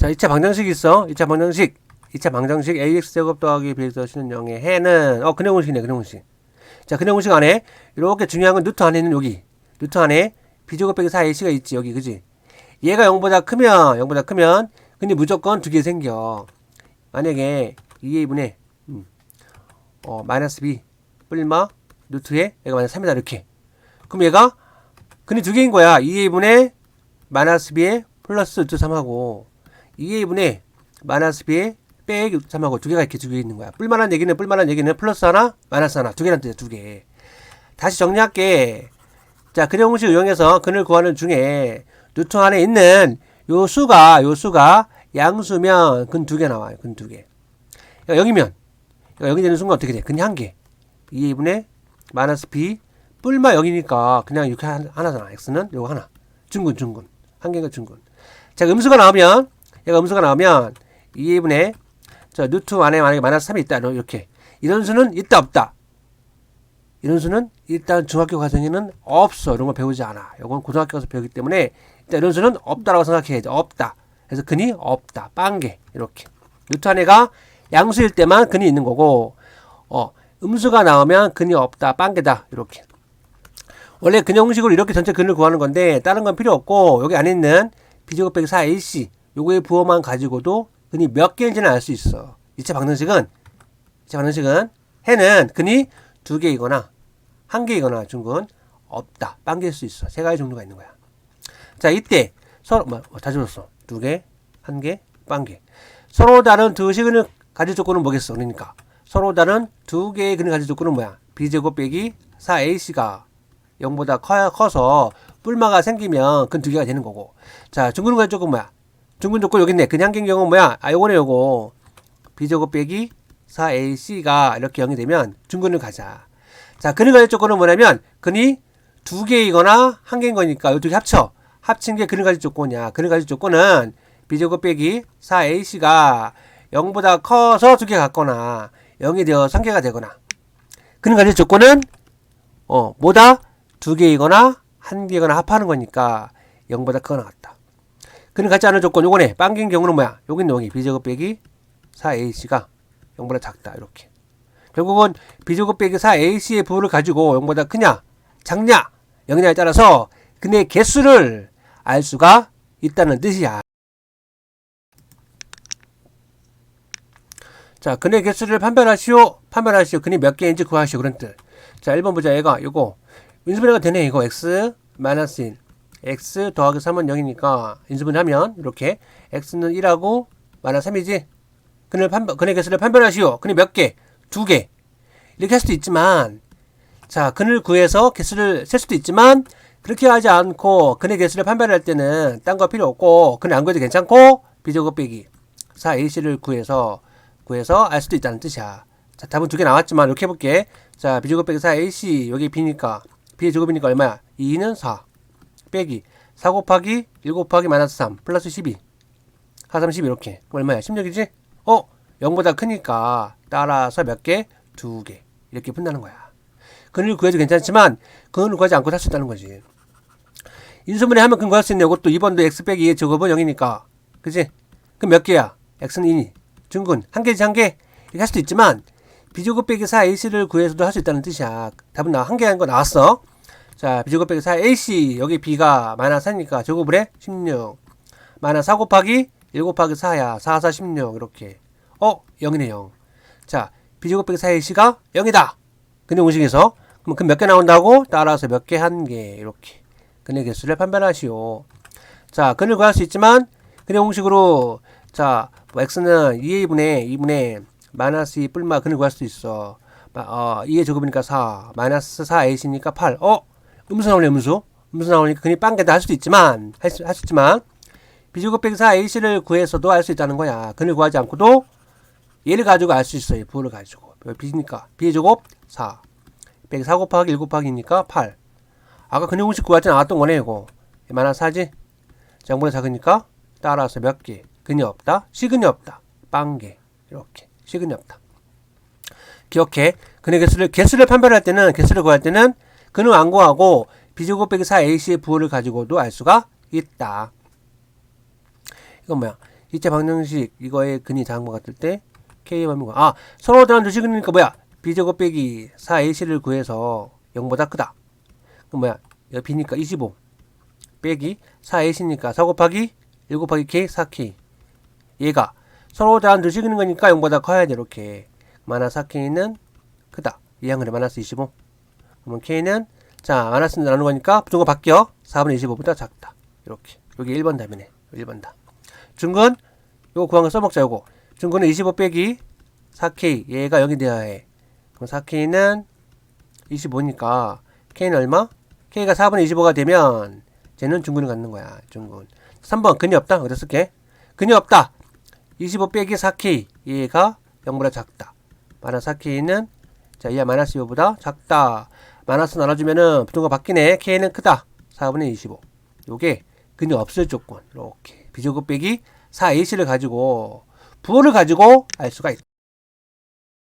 자, 2차 방정식 있어. 2차 방정식. 2차 방정식 ax제곱 더하기 b에서 쓰는 0의 해는 어 근해 공식이네 근해 공식. 자 근해 공식 안에 이렇게 중요한 건 루트 안에 있는 여기 루트 안에 b제곱 빼기 4ac가 있지 여기 그지? 얘가 0보다 크면 0보다 크면 근데 무조건 두 개 생겨. 만약에 2a분의 음, 어 마이너스 b 뿔마 루트에 얘가 마이너스 3이다 이렇게. 그럼 얘가 근데 두 개인 거야. 2a분의 마이너스 b에 플러스 루트 3하고 2a분의 마이너스 b에 빼기 루트 3하고 두 개가 이렇게 두 개 있는 거야. 뿔만한 얘기는 뿔만한 얘기는 플러스 하나 마이너스 하나 두 개란 뜻이야 두 개. 다시 정리할게. 자, 근해 공식을 이용해서 근을 구하는 중에 루트 안에 있는 요 수가 요 수가 양수면 근 두 개 나와요. 근 두 개. 그러니까 여기면 그러니까 여기 되는 순간 어떻게 돼? 근이 한 개. 2분의 마이너스 b 뿔마 0이니까 그냥 이렇게 한- 하나잖아. x는 요거 하나. 중근 중근. 한 개가 중근. 자, 음수가 나오면 얘가 음수가 나오면 2분의 저 루트 안에 만약에 마이너스 3이 있다. 이렇게. 이런 수는 있다 없다. 이런 수는 일단 중학교 과정에는 없어. 이런 거 배우지 않아. 이건 고등학교 가서 배우기 때문에 일단 이런 수는 없다라고 생각해야지. 없다. 그래서 근이 없다. 빵개. 이렇게. 루트 안에가 양수일 때만 근이 있는 거고, 어, 음수가 나오면 근이 없다. 빵개다. 이렇게. 원래 근형식으로 이렇게 전체 근을 구하는 건데, 다른 건 필요 없고, 여기 안에 있는 비제곱 빼기 4ac, 요거의 부호만 가지고도 근이 몇 개인지는 알 수 있어. 이체 방정식은, 이체 방정식은, 해는 근이 두 개이거나 한 개이거나 중근 없다. 빵개일 수 있어. 세 가지 종류가 있는 거야. 자, 이때 서로 뭐 다시 줬어. 두 개, 한 개, 빵 개. 서로 다른 두 식을 가질 조건은 뭐겠어? 그러니까 서로 다른 두 개의 근을 가질 조건은 뭐야? b제곱 빼기 4ac가 0보다 커, 커서 뿔마가 생기면 근 두 개가 되는 거고. 자, 중근 가질 조건 뭐야? 중근 조건 여기 있네. 그냥 긴 경우는 뭐야? 아, 요거네 요거. b제곱 빼기 4ac가 이렇게 0이 되면 중근을 가자. 자, 근을 가질 조건은 뭐냐면 근이 두 개이거나 한 개인 거니까 이두개 합쳐. 합친 게 근을 가질 조건이야. 근을 가질 조건은 b제곱 빼기 4ac가 0보다 커서 두 개 같거나 0이 되어 3개가 되거나 근을 가질 조건은 어, 뭐다? 두 개이거나 한 개거나 합하는 거니까 0보다 크거나 같다. 근을 갖지 않은 조건. 요거네. 빵긴 경우는 뭐야? 있는 여기 b제곱 빼기 4ac가 0보다 작다. 이렇게. 결국은 b제곱 빼기 4ac의 부호를 가지고 0보다 크냐? 작냐? 0이냐에 따라서 근의 개수를 알 수가 있다는 뜻이야. 자 근의 개수를 판별하시오. 판별하시오. 근이 몇 개인지 구하시오. 그런 뜻자 1번 보자 얘가 요거. 인수분해가 되네. 이거 x 마이너스 1 x 더하기 3은 0이니까 인수분해하면 이렇게 x는 1하고 마이너스 3이지 근을 판별, 근의 개수를 판별하시오. 근이 몇 개? 두 개. 이렇게 할 수도 있지만, 자, 근을 구해서 개수를 셀 수도 있지만, 그렇게 하지 않고, 근의 개수를 판별할 때는 딴 거 필요 없고, 근을 안 구해도 괜찮고, 비제곱 빼기 4ac를 구해서, 구해서 알 수도 있다는 뜻이야. 자, 답은 두 개 나왔지만, 이렇게 해볼게. 자, 비제곱 빼기 4ac, 여기 b니까, b의 제곱이니까 얼마야? 2는 4. 빼기. 4 곱하기 1 곱하기 마이너스 3, 플러스 12. 하30 이렇게. 그럼 얼마야? 16이지? 어? 0보다 크니까 따라서 몇 개? 두 개. 이렇게 푼다는 거야. 근을 구해도 괜찮지만 근을 구하지 않고 살 수 있다는 거지. 인수분해 하면 근 구할 수 있네. 이것도 2번도 x 빼기 2의 제곱은 0이니까. 그지? 그럼 몇 개야? x는 2니. 중근. 한 개지 한 개? 이렇게 할 수도 있지만 비제곱 빼기 4ac를 구해서도 할 수 있다는 뜻이야. 답은 나 한 개 한 거 나왔어. 자, 비제곱 빼기 4ac 여기 b가 마이너스 4니까 제곱을 해? 16. 마이너스 4 곱하기 1 곱하기 4야. 4, 4, 16. 이렇게. 어? 0이네, 0. 자, 비제곱 빼기 4의 시가 0이다. 근데 공식에서. 그럼 그 몇 개 나온다고? 따라서 몇 개, 한 개. 이렇게. 근의 개수를 판별하시오. 자, 근을 구할 수 있지만, 근의 공식으로, 자, 뭐 x는 2a분의 2분의 마이너스 2 뿔마 근을 구할 수 있어. 마- 어, 2의 제곱이니까 4. 마이너스 4ac니까 8. 어? 음수 나오네, 음수. 음수 나오니까 근이 빵개다 할 수도 있지만, 할 수, 있지만, 비제곱 빼기 4ac를 구해서도 알 수 있다는 거야. 근을 구하지 않고도 얘를 가지고 알 수 있어요. 부호를 가지고. b니까 b의 제곱 4. 빼기 4 곱하기 1 곱하기니까 8. 아까 근의 공식 구하지 않았던 거네, 이거. 마이너스 4지? 정보다 작으니까 따라서 몇 개. 근이 없다. 시근이 없다. 빵개. 이렇게. 시근이 없다. 기억해. 근의 개수를, 개수를 판별할 때는, 개수를 구할 때는 근을 안 구하고 비제곱 빼기 4ac의 부호를 가지고도 알 수가 있다. 이건 뭐야? 2차 방정식 이거의 근이 작은 것 같을 때 K의 범위가 아 서로 다른 두 식이니까 뭐야? B제곱 빼기 4AC를 구해서 0보다 크다. 그럼 뭐야? 여기 B니까 25 빼기 4AC니까 4 곱하기 1 곱하기 K 4K 얘가 서로 다른 두 식이는 거니까 0보다 커야 돼 이렇게. 마이너스 4K는 크다. 이항 그래 마이너스 25 그러면 K는 자 마이너스 나누는 거니까 부등호 바뀌어. 4분의 25보다 작다. 이렇게. 여기 1번 답이네. 1번 답. 중근 요거 구한 거 써먹자 요거. 중근은 25 빼기 4K 얘가 0이 돼야 해. 그럼 4K는 25니까 K는 얼마? K가 4분의 25가 되면 쟤는 중근을 갖는 거야 중근 3번. 근이 없다. 어디다 쓸게. 근이 없다. 25 빼기 4K 얘가 0보다 작다. 마이너스 4K는 자 얘가 마이너스 2보다 작다 마이너스 나눠주면은 부등호가 바뀌네 K는 크다. 4분의 25 요게 근이 없을 조건. 이렇게. 비제곱 빼기 4AC를 가지고 부호를 가지고 알 수가 있다